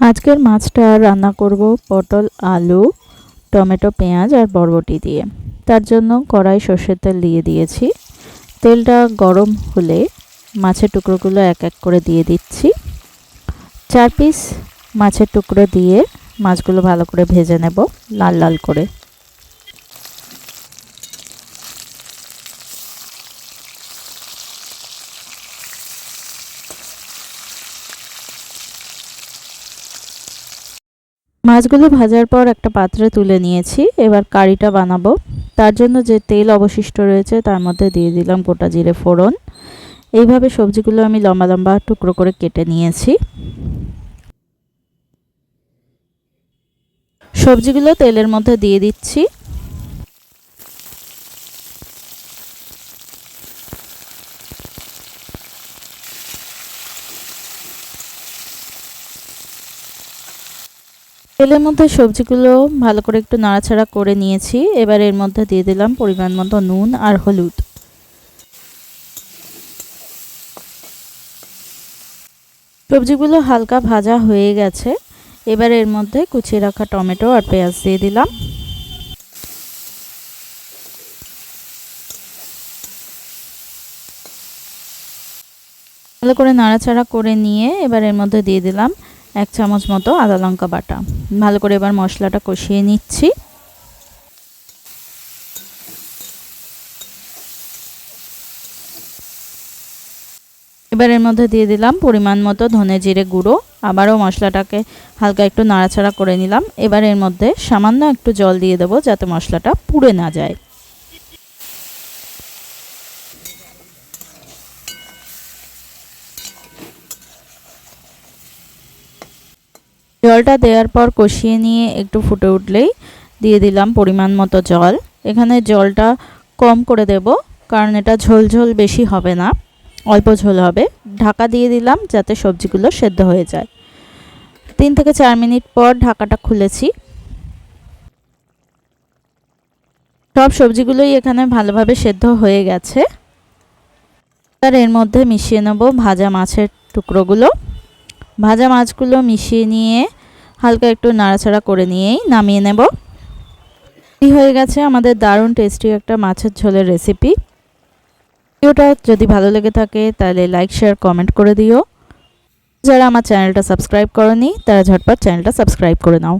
আজকের মাছটা রান্না করব পটল, আলু, টমেটো, পেঁয়াজ আর বরবটি দিয়ে। তার জন্য কড়াই সর্ষের তেল দিয়ে দিয়েছি। তেলটা গরম হলে মাছের টুকরোগুলো এক এক করে দিয়ে দিচ্ছি। চার পিস মাছের টুকরো দিয়ে মাছগুলো ভালো করে ভেজে নেব লাল লাল করে। মাছগুলো ভাজার পর একটা পাত্রে তুলে নিয়েছি। এবার কারিটা বানাবো। তার জন্য যে তেল অবশিষ্ট রয়েছে তার মধ্যে দিয়ে দিলাম গোটা জিরে ফোড়ন। এইভাবে সবজিগুলো আমি লম্বা লম্বা টুকরো করে কেটে নিয়েছি। সবজিগুলো তেলের মধ্যে দিয়ে দিচ্ছি। তেলের মধ্যে সবজিগুলো ভালো করে একটু নাড়াচাড়া করে নিয়েছি। এবার এর মধ্যে দিয়ে দিলাম পরিমাণ মতো নুন আর হলুদ। সবজিগুলো হালকা ভাজা হয়ে গেছে। এবার এর মধ্যে কুচিয়ে রাখা টমেটো আর পেঁয়াজ দিয়ে দিলাম। ভালো করে নাড়াচাড়া করে নিয়ে এবার এর মধ্যে দিয়ে দিলাম এক চামচ মতো আদা লঙ্কা বাটা। ভালো করে এবার মশলাটা কষিয়ে নিচ্ছি। এবার এর মধ্যে দিয়ে দিলাম পরিমাণ মতো ধনে জিরে গুঁড়ো। আবারও মশলাটাকে হালকা একটু নাড়াচাড়া করে নিলাম। এবার এর মধ্যে সামান্য একটু জল দিয়ে দেবো যাতে মশলাটা পুড়ে না যায়। জলটা দেওয়ার পর কষিয়ে নিয়ে একটু ফুটে উঠলেই দিয়ে দিলাম পরিমাণ মতো জল। এখানে জলটা কম করে দেব, কারণ এটা ঝোল ঝোল বেশি হবে না, অল্প ঝোল হবে। ঢাকা দিয়ে দিলাম যাতে সবজিগুলো সেদ্ধ হয়ে যায়। তিন থেকে চার মিনিট পর ঢাকাটা খুলেছি। সব সবজিগুলোই এখানে ভালোভাবে সেদ্ধ হয়ে গেছে। আর এর মধ্যে মিশিয়ে নেব ভাজা মাছের টুকরোগুলো। ভাজা মাছগুলো মিশিয়ে নিয়ে হালকা একটু নাড়াচাড়া করে নিয়েই নামিয়ে নেব। হয়ে গেছে আমাদের দারুণ টেস্টি একটা মাছের ঝোলের রেসিপি ভিডিওটা যদি ভালো লেগে থাকে তাহলে লাইক শেয়ার কমেন্ট করে দিও। যারা আমার চ্যানেলটা সাবস্ক্রাইব করনি, তারা ঝটপট চ্যানেলটা সাবস্ক্রাইব করে নাও।